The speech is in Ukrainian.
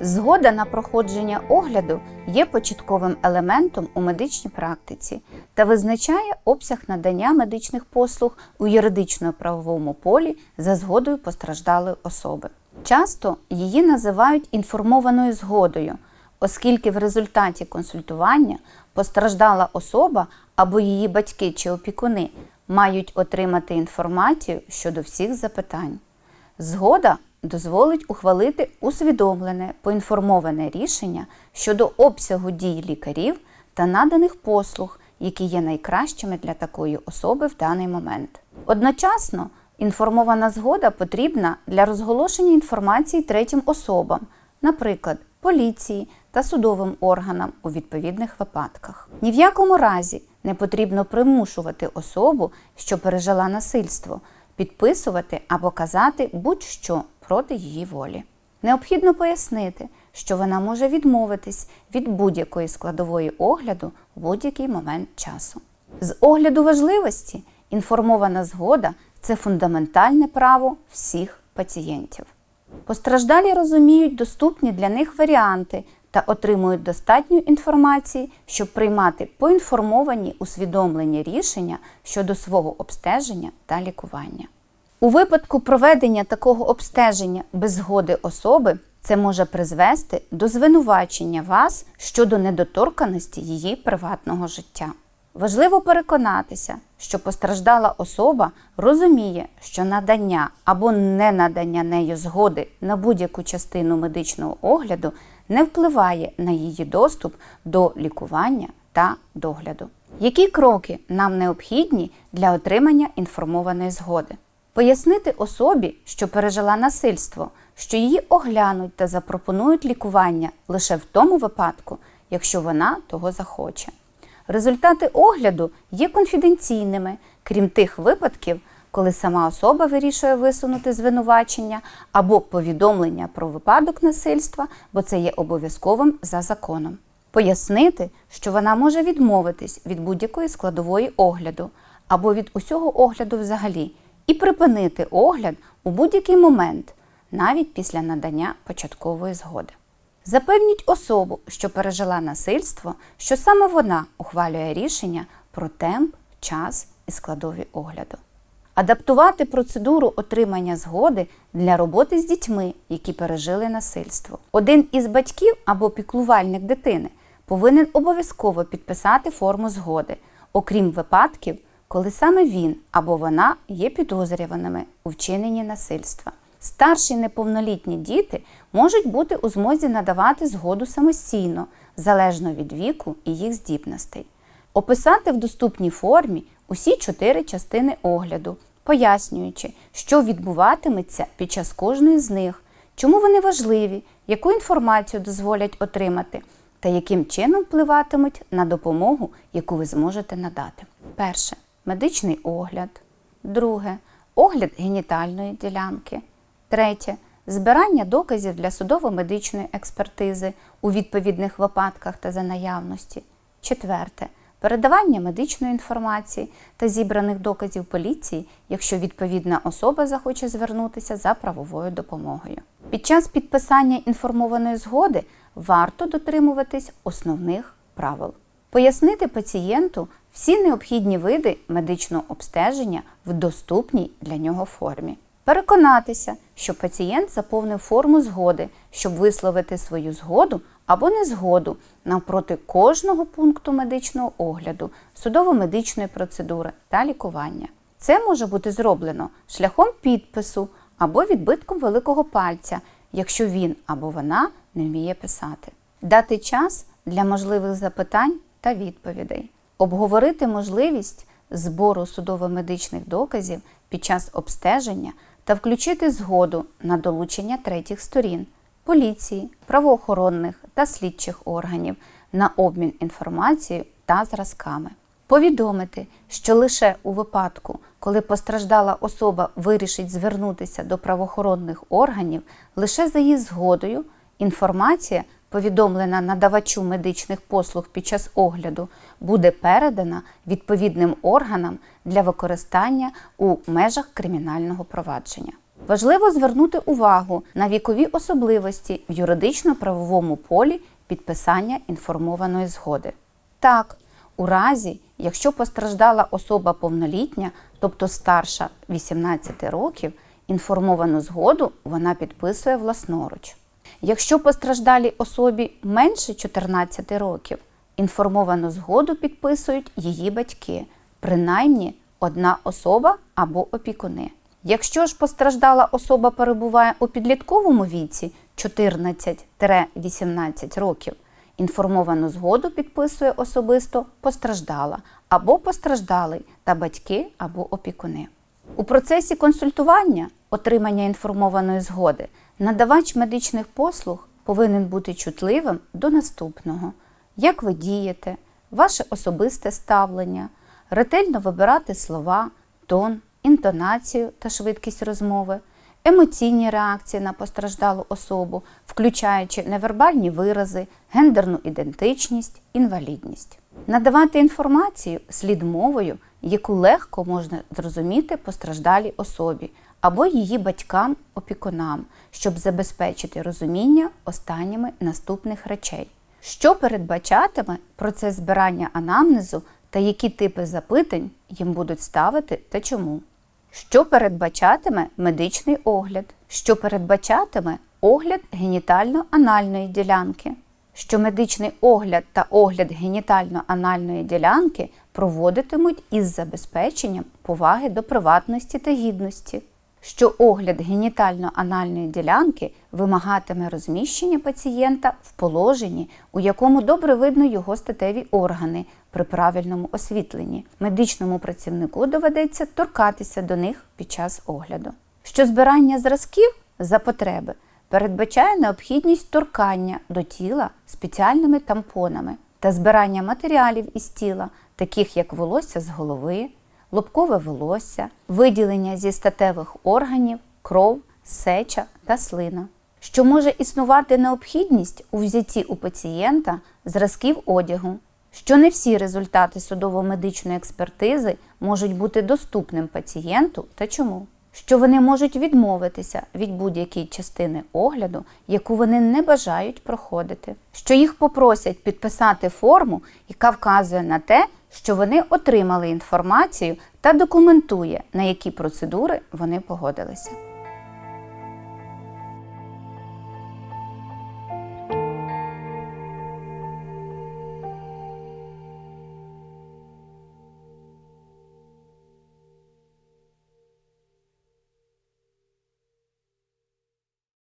Згода на проходження огляду є початковим елементом у медичній практиці та визначає обсяг надання медичних послуг у юридично-правовому полі за згодою постраждалої особи. Часто її називають інформованою згодою, оскільки в результаті консультування постраждала особа або її батьки чи опікуни мають отримати інформацію щодо всіх запитань. Згода дозволить ухвалити усвідомлене поінформоване рішення щодо обсягу дій лікарів та наданих послуг, які є найкращими для такої особи в даний момент. Одночасно інформована згода потрібна для розголошення інформації третім особам, наприклад, поліції та судовим органам у відповідних випадках. Ні в якому разі не потрібно примушувати особу, що пережила насильство, підписувати або казати будь-що проти її волі. Необхідно пояснити, що вона може відмовитись від будь-якої складової огляду в будь-який момент часу. З огляду важливості інформована згода це фундаментальне право всіх пацієнтів. Постраждалі розуміють доступні для них варіанти та отримують достатньо інформації, щоб приймати поінформовані усвідомлені рішення щодо свого обстеження та лікування. У випадку проведення такого обстеження без згоди особи це може призвести до звинувачення вас щодо недоторканості її приватного життя. Важливо переконатися, що постраждала особа розуміє, що надання або ненадання нею згоди на будь-яку частину медичного огляду не впливає на її доступ до лікування та догляду. Які кроки нам необхідні для отримання інформованої згоди? Пояснити особі, що пережила насильство, що її оглянуть та запропонують лікування лише в тому випадку, якщо вона того захоче. Результати огляду є конфіденційними, крім тих випадків, коли сама особа вирішує висунути звинувачення або повідомлення про випадок насильства, бо це є обов'язковим за законом. Пояснити, що вона може відмовитись від будь-якої складової огляду або від усього огляду взагалі, і припинити огляд у будь-який момент, навіть після надання початкової згоди. Запевніть особу, що пережила насильство, що саме вона ухвалює рішення про темп, час і складові огляду. Адаптувати процедуру отримання згоди для роботи з дітьми, які пережили насильство. Один із батьків або піклувальник дитини повинен обов'язково підписати форму згоди, окрім випадків, коли саме він або вона є підозрюваними у вчиненні насильства. Старші неповнолітні діти можуть бути у змозі надавати згоду самостійно, залежно від віку і їх здібностей. Описати в доступній формі усі чотири частини огляду, пояснюючи, що відбуватиметься під час кожної з них, чому вони важливі, яку інформацію дозволять отримати та яким чином впливатимуть на допомогу, яку ви зможете надати. Перше медичний огляд. Друге огляд генітальної ділянки. Третє збирання доказів для судово-медичної експертизи у відповідних випадках та за наявності. Четверте передавання медичної інформації та зібраних доказів поліції, якщо відповідна особа захоче звернутися за правовою допомогою. Під час підписання інформованої згоди варто дотримуватись основних правил. Пояснити пацієнту всі необхідні види медичного обстеження в доступній для нього формі. Переконатися, що пацієнт заповнив форму згоди, щоб висловити свою згоду або незгоду навпроти кожного пункту медичного огляду, судово-медичної процедури та лікування. Це може бути зроблено шляхом підпису або відбитком великого пальця, якщо він або вона не вміє писати. Дати час для можливих запитань та відповідей, обговорити можливість збору судово-медичних доказів під час обстеження та включити згоду на долучення третіх сторін поліції, правоохоронних та слідчих органів на обмін інформацією та зразками. Повідомити, що лише у випадку, коли постраждала особа вирішить звернутися до правоохоронних органів, лише за її згодою інформація, повідомлена надавачу медичних послуг під час огляду, буде передана відповідним органам для використання у межах кримінального провадження. Важливо звернути увагу на вікові особливості в юридично-правовому полі підписання інформованої згоди. Так, у разі, якщо постраждала особа повнолітня, тобто старша 18 років, інформовану згоду вона підписує власноруч. Якщо постраждалій особі менше 14 років, інформовану згоду підписують її батьки, принаймні одна особа або опікуни. Якщо ж постраждала особа перебуває у підлітковому віці 14-18 років, інформовану згоду підписує особисто постраждала або постраждалий та батьки або опікуни. У процесі консультування отримання інформованої згоди надавач медичних послуг повинен бути чутливим до наступного: як ви дієте, ваше особисте ставлення, ретельно вибирати слова, тон, інтонацію та швидкість розмови, емоційні реакції на постраждалу особу, включаючи невербальні вирази, гендерну ідентичність, інвалідність. Надавати інформацію слід мовою, яку легко можна зрозуміти постраждалій особі або її батькам-опікунам, щоб забезпечити розуміння останніми наступних речей, що передбачатиме процес збирання анамнезу та які типи запитань їм будуть ставити та чому. Що передбачатиме медичний огляд, що передбачатиме огляд генітально-анальної ділянки, що медичний огляд та огляд генітально-анальної ділянки проводитимуть із забезпеченням поваги до приватності та гідності, що огляд генітально-анальної ділянки вимагатиме розміщення пацієнта в положенні, у якому добре видно його статеві органи при правильному освітленні. Медичному працівнику доведеться торкатися до них під час огляду. Що збирання зразків за потреби передбачає необхідність торкання до тіла спеціальними тампонами та збирання матеріалів із тіла, таких як волосся з голови, лобкове волосся, виділення зі статевих органів, кров, сеча та слина. Що може існувати необхідність у взятті у пацієнта зразків одягу, що не всі результати судово-медичної експертизи можуть бути доступним пацієнту та чому, що вони можуть відмовитися від будь-якої частини огляду, яку вони не бажають проходити, що їх попросять підписати форму, яка вказує на те, що вони отримали інформацію та документує, на які процедури вони погодилися.